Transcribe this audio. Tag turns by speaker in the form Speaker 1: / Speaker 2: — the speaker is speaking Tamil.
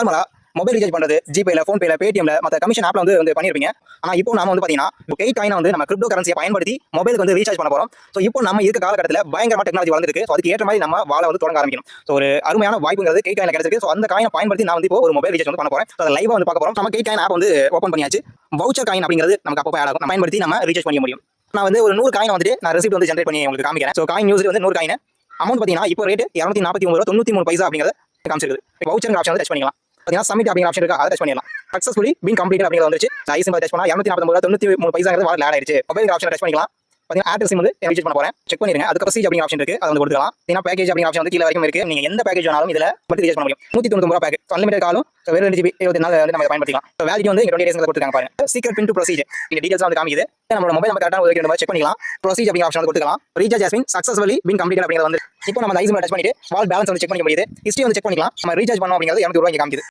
Speaker 1: நார்மலாக மொபைல் ரீசார்ஜ் பண்றது ஜிபேல ஃபோன் பேல பேடிஎம்ல மற்ற கமிஷன் ஆப்ல வந்து வந்து பண்ணிருப்பீங்க. ஆனா இப்போ நாம வந்து பார்த்தீங்கன்னா கெய் காயினை வந்து நம்ம கிரிப்டோ கரன்சியை பயன்படுத்தி மொபைலுக்கு வந்து ரீசார்ஜ் பண்ண போகிறோம் ஸோ இப்போ நம்ம இருக்க காலகட்டத்தில் பயங்கரமா டெக்னாலஜி வளர்ந்துருக்கு. ஸோ அதுக்கு ஏற்ற மாதிரி நம்ம வாழ வந்து தொடங்க ஆரம்பிக்கணும். ஸோ ஒரு அருமையான வாய்ப்புங்கிறது கெய் காயில கிடைச்சிருக்கு. ஸோ அந்த காயினை பயன்படுத்தி நான் வந்து இப்போ ஒரு மொபைல் ரீசார்ஜ் வந்து பண்ண போகிறேன் ஸோ அதை லைவாக வந்து பார்க்க போகிறோம் நம்ம கெய் காயின் ஆப் வந்து ஓப்பன் பண்ணியாச்சு. வவுச்சர் காயின் அப்படிங்கிறது நமக்கு அப்போ ஆகும். நம்ம பயன்படுத்தி நம்ம ரீசார்ஜ் பண்ண முடியும். நான் வந்து ஒரு நூறு காயின் வந்துட்டு நான் ரெசிப்ட் வந்து ஜென்ரேட் பண்ணி உங்களுக்கு காமிக்கிறேன். ஸோ காயின் யூஸ் வந்து நூறு காயின் அமௌண்ட் பார்த்தீங்கன்னா இப்போ ரேட் இரநூத்தி நாற்பத்தி ஒன்பது ரூபா தொண்ணூற்றி மூணு பைசா அப்படிங்கிறது காமிச்சிருக்கு வவுச்சர் ஆப்ஷன் வந்து டச் பண்ணிக்கலாம். பார்த்தீங்கன்னா சமிட் அப்படிங்கிற ஆப்ஷன் இருக்கு. அதை டச் பண்ணிடலாம். சக்ஸஸ்ஃபுல்லி பின் கம்ப்ளீட் அப்படிங்கிறது வந்துருச்சு. ஐ சிம் டச் பண்ணா இரநூத்தி தொண்ணூற்றி மூணு பைசாங்கிறது வாட் ஆயிடுச்சு. மொபைல் ஆப்ஷன் டச் பண்ணிக்கலாம். பார்த்தீங்கன்னா ஏர்டெல் சிம் வந்து பண்ண போறேன். செக் பண்ணிருங்க அதுக்கு ப்ரொசீஜ் அப்படிங்கிற ஆப்ஷன் இருக்கு. அதை வந்து கொடுக்கலாம் ஏன்னா பேக்கேஜ் அப்படிங்கிற ஆப்ஷன் வந்து கீழே வரைக்கும் இருக்கு. நீங்க எந்த பேக்கேஜ் வேணாலும் இதுல மட்டும் ரீசார்ஜ் பண்ண முடியும். நூத்தி தொண்ணூறு பேக் காலும் வெறும் ரெண்டு ஜிபி இருபத்தி வந்து நம்ம பயன்படுத்திக்கலாம். வேலிட்டி வந்து டுவெண்ட்டி டேஸ் கொடுத்துருக்காங்க பாருங்க. சீக்கிரம் பின் டு ப்ரொசீஜர் இந்த டீடைல்ஸ் வந்து காமிக்குது. நம்மளோட மொபைல் நம்ம கரெக்டாக ஒதுக்கி செக் பண்ணிக்கலாம். ப்ரொசீஜ் அப்படிங்கிற ஆப்ஷன் வந்து கொடுத்துக்கலாம். Recharge has been successfully been complete அப்படிங்கிறது வந்து இப்போ நம்ம ஐசிம் டச் பண்ணிட்டு வால் பேலன்ஸ் வந்து செக் பண்ணிக்க முடியுது. ஹிஸ்ட்ரி வந்து செக் பண்ணிக்கலாம். நம்ம ரீசார்ஜ் பண்ணோம் அப்படிங்கிறது இரநூத்தி ரூபாய் காமிக்குது.